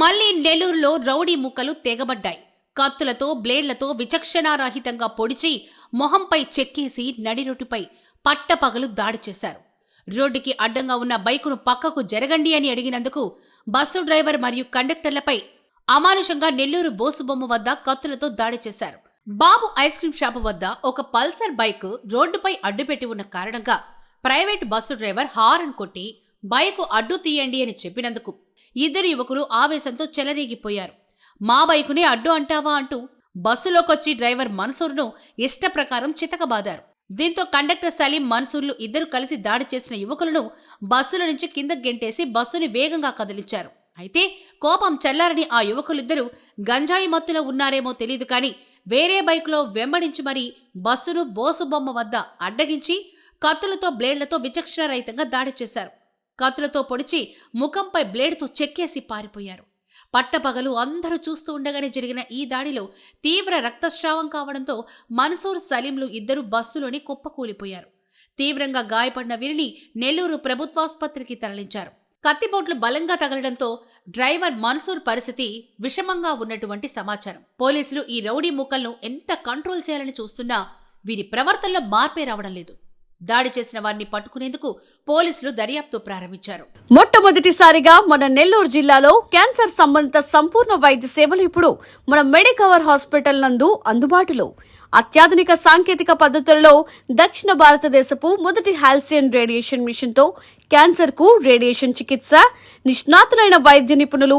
మళ్ళీ నెల్లూరులో రౌడీ ముక్కలు తెగబడ్డాయి. కత్తులతో బ్లేడ్లతో విచక్షణారహితంగా పొడిచి మొహంపై చెక్కేసి నడిరొటిపై పట్టపగలు దాడి చేశారు. రోడ్డుకి అడ్డంగా ఉన్న బైకును పక్కకు జరగండి అని అడిగినందుకు బస్సు డ్రైవర్ మరియు కండక్టర్లపై అమానుషంగా నెల్లూరు బోసుబొమ్మ వద్ద కత్తులతో దాడి చేశారు. బాబు ఐస్ క్రీం షాపు వద్ద ఒక పల్సర్ బైక్ రోడ్డుపై అడ్డుపెట్టి ఉన్న కారణంగా ప్రైవేట్ బస్సు డ్రైవర్ హారన్ కొట్టి బైకు అడ్డు తీయండి అని చెప్పినందుకు ఇద్దరు యువకులు ఆవేశంతో చెలరేగిపోయారు. మా బైకునే అడ్డు అంటావా అంటూ బస్సులోకొచ్చి డ్రైవర్ మన్సూర్ను ఇష్టప్రకారం చితకబాదారు. దీంతో కండక్టర్ సలీం మన్సూర్లు ఇద్దరు కలిసి దాడి చేసిన యువకులను బస్సుల నుంచి కింద గెంటేసి బస్సుని వేగంగా కదిలించారు. అయితే కోపం చల్లారని ఆ యువకులిద్దరూ గంజాయి మత్తులో ఉన్నారేమో తెలియదు కానీ వేరే బైకులో వెంబడించి మరీ బస్సును బోసుబొమ్మ వద్ద అడ్డగించి కత్తులతో బ్లేడ్లతో విచక్షణారహితంగా దాడి చేశారు. కత్తులతో పొడిచి ముఖంపై బ్లేడ్తో చెక్కేసి పారిపోయారు. పట్టపగలు అందరూ చూస్తూ ఉండగానే జరిగిన ఈ దాడిలో తీవ్ర రక్తస్రావం కావడంతో మన్సూర్ సలీంలు ఇద్దరు బస్సులోని కుప్పకూలిపోయారు. తీవ్రంగా గాయపడిన వీరిని నెల్లూరు ప్రభుత్వాసుపత్రికి తరలించారు. కత్తిపోట్లు బలంగా తగలడంతో డ్రైవర్ మన్సూర్ పరిస్థితి విషమంగా ఉన్నటువంటి సమాచారం. పోలీసులు ఈ రౌడీ ముక్కలను ఎంత కంట్రోల్ చేయాలని చూస్తున్నా వీరి ప్రవర్తనలో మార్పే రావడం లేదు. దాడి చేసిన వారిని పట్టుకునేందుకు పోలీసులు దర్యాప్తు ప్రారంభించారు. మొట్టమొదటిసారిగా మన నెల్లూరు జిల్లాలో క్యాన్సర్ సంబంధిత సంపూర్ణ వైద్య సేవలు ఇప్పుడు మన మెడికవర్ హాస్పిటల్ నందు అందుబాటులో. అత్యాధునిక సాంకేతిక పద్ధతులలో దక్షిణ భారతదేశపు మొదటి హాల్సియన్ రేడియేషన్ మిషన్తో క్యాన్సర్కు రేడియేషన్ చికిత్స నిష్ణాతులైన వైద్య నిపుణులు